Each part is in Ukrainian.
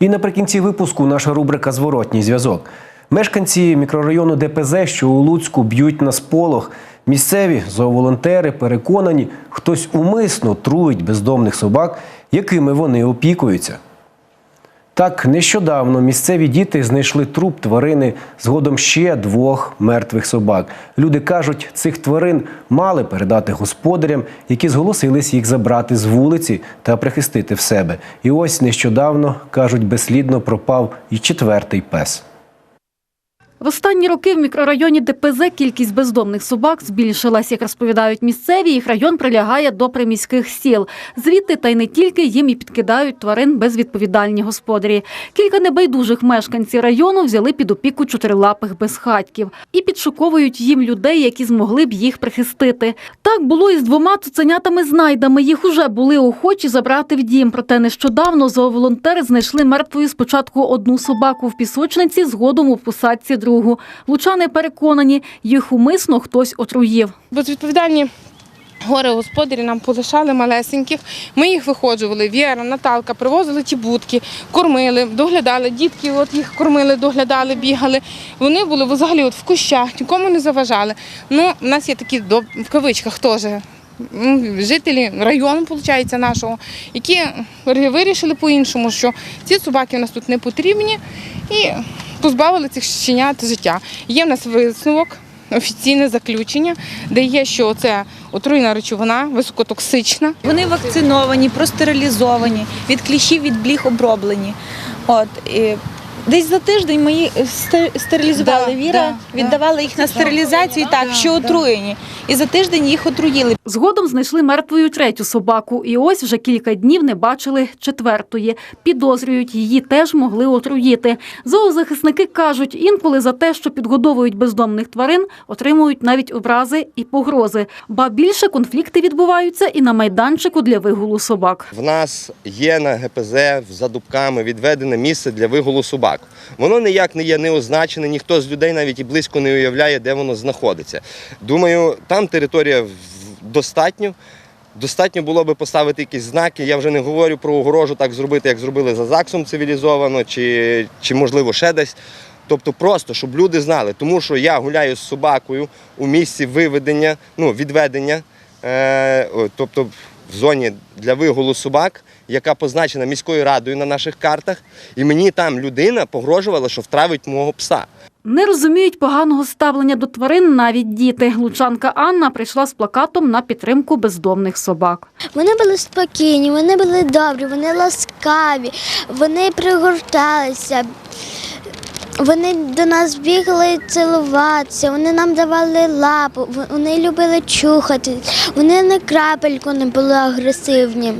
І наприкінці випуску наша рубрика Зворотній зв'язок. Мешканці мікрорайону ДПЗ, що у Луцьку б'ють на сполох. Місцеві зооволонтери переконані, хтось умисно труїть бездомних собак, якими вони опікуються. Так, нещодавно місцеві діти знайшли труп тварини згодом ще двох мертвих собак. Люди кажуть, цих тварин мали передати господарям, які зголосились їх забрати з вулиці та прихистити в себе. І ось нещодавно кажуть, безслідно пропав і четвертий пес. В останні роки в мікрорайоні ДПЗ кількість бездомних собак збільшилась. Як розповідають місцеві, їх район прилягає до приміських сіл. Звідти та й не тільки їм і підкидають тварин безвідповідальні господарі. Кілька небайдужих мешканців району взяли під опіку чотирилапих безхатьків і підшуковують їм людей, які змогли б їх прихистити. Так було і з двома цуценятами-знайдами. Їх уже були охочі забрати в дім. Проте нещодавно зооволонтери знайшли мертвою спочатку одну собаку в пісочниці, згодом у посадці другу. Лучани переконані, їх умисно хтось отруїв. Безвідповідальні горе господарі нам полишали малесеньких. Ми їх виходжували. Віра, Наталка, привозили ті будки, кормили, доглядали. Дітки от їх кормили, доглядали, бігали. Вони були взагалі от в кущах, нікому не заважали. Ну, у нас є такі в кавичках теж. Жителі району, виходить, нашого, які вирішили по-іншому, що ці собаки у нас тут не потрібні і позбавили цих щенят життя. Є в нас висновок, офіційне заключення, де є, що це отруйна речовина, високотоксична. Вони вакциновані, простерилізовані, від кліщів, від бліг оброблені. От, і десь за тиждень ми їх стерилізували Да, Віра, да, віддавали їх на стерилізацію, так, що отруєні. І за тиждень їх отруїли. Згодом знайшли мертвою третю собаку, і ось вже кілька днів не бачили четвертої. Підозрюють, її теж могли отруїти. Зоозахисники кажуть, інколи за те, що підгодовують бездомних тварин, отримують навіть образи і погрози. Ба більше конфлікти відбуваються і на майданчику для вигулу собак. В нас є на ГПЗ за дубками відведене місце для вигулу собак. Воно ніяк не є не означене, ніхто з людей навіть і близько не уявляє, де воно знаходиться. Думаю, там територія достатньо. Достатньо було би поставити якісь знаки. Я вже не говорю про огорожу, так зробити, як зробили за ЗАГСом цивілізовано, чи, чи можливо ще десь. Тобто просто, щоб люди знали, тому що я гуляю з собакою у місці виведення, ну, відведення, е, тобто в зоні для вигулу собак, яка позначена міською радою на наших картах, і мені там людина погрожувала, що втравить мого пса. Не розуміють поганого ставлення до тварин навіть діти. Лучанка Анна прийшла з плакатом на підтримку бездомних собак. Вони були спокійні, вони були добрі, вони ласкаві, вони пригорталися. Вони до нас бігли цілуватися, вони нам давали лапу, вони любили чухати, вони на крапельку не були агресивні.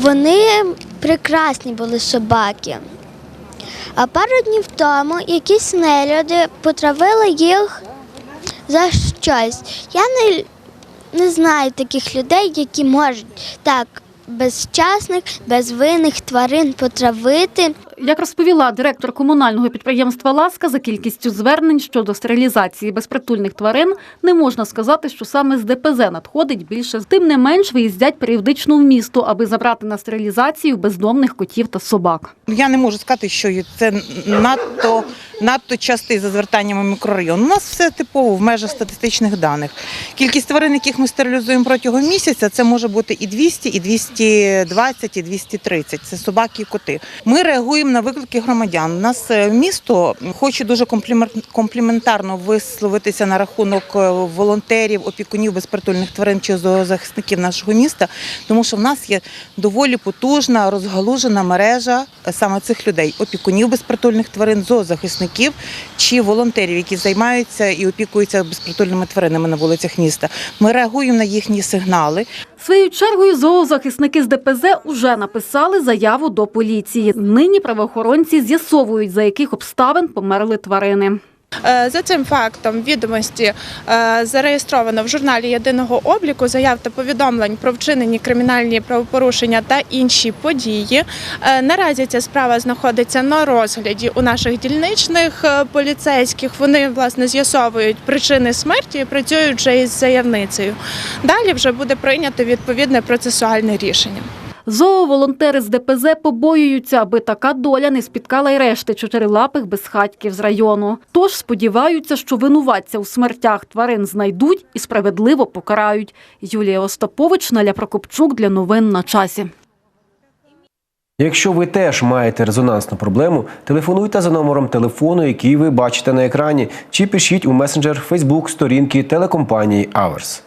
Вони прекрасні були собаки. А пару днів тому якісь нелюди потравили їх за щось. Я не, не знаю таких людей, які можуть так безчасних, безвинних тварин потравити. Як розповіла директор комунального підприємства Ласка, за кількістю звернень щодо стерилізації безпритульних тварин не можна сказати, що саме з ДПЗ надходить більше. Тим не менш виїздять періодично в місто, аби забрати на стерилізацію бездомних котів та собак. Я не можу сказати, що це надто, надто частий за звертаннями мікрорайону. У нас все типово в межах статистичних даних. Кількість тварин, яких ми стерилізуємо протягом місяця, це може бути і 200, і 220, і 230. Це собаки і коти. Ми реагуємо на виклики громадян. У нас е, місто хоче дуже компліментарно висловитися на рахунок е, волонтерів, опікунів безпритульних тварин чи зоозахисників нашого міста, тому що в нас є доволі потужна розгалужена мережа е, саме цих людей: опікунів безпритульних тварин, зоозахисників чи волонтерів, які займаються і опікуються безпритульними тваринами на вулицях міста. Ми реагуємо на їхні сигнали. Своєю чергою зоозахисники з ДПЗ уже написали заяву до поліції. Нині правоохоронці з'ясовують, за яких обставин померли тварини. Е, За цим фактом відомості е, зареєстровано в журналі єдиного обліку заяв та повідомлень про вчинені кримінальні правопорушення та інші події. Е, Наразі ця справа знаходиться на розгляді у наших дільничних поліцейських. Вони власне з'ясовують причини смерті і працюють вже із заявницею. Далі вже буде прийнято відповідне процесуальне рішення. Зооволонтери з ДПЗ побоюються, аби така доля не спіткала й решти чотирилапих безхатьків з району. Тож сподіваються, що винуватця у смертях тварин знайдуть і справедливо покарають. Юлія Остапович, Наля Прокопчук для новин на часі. Якщо ви теж маєте резонансну проблему, телефонуйте за номером телефону, який ви бачите на екрані, чи пишіть у месенджер Facebook сторінки телекомпанії Аверс.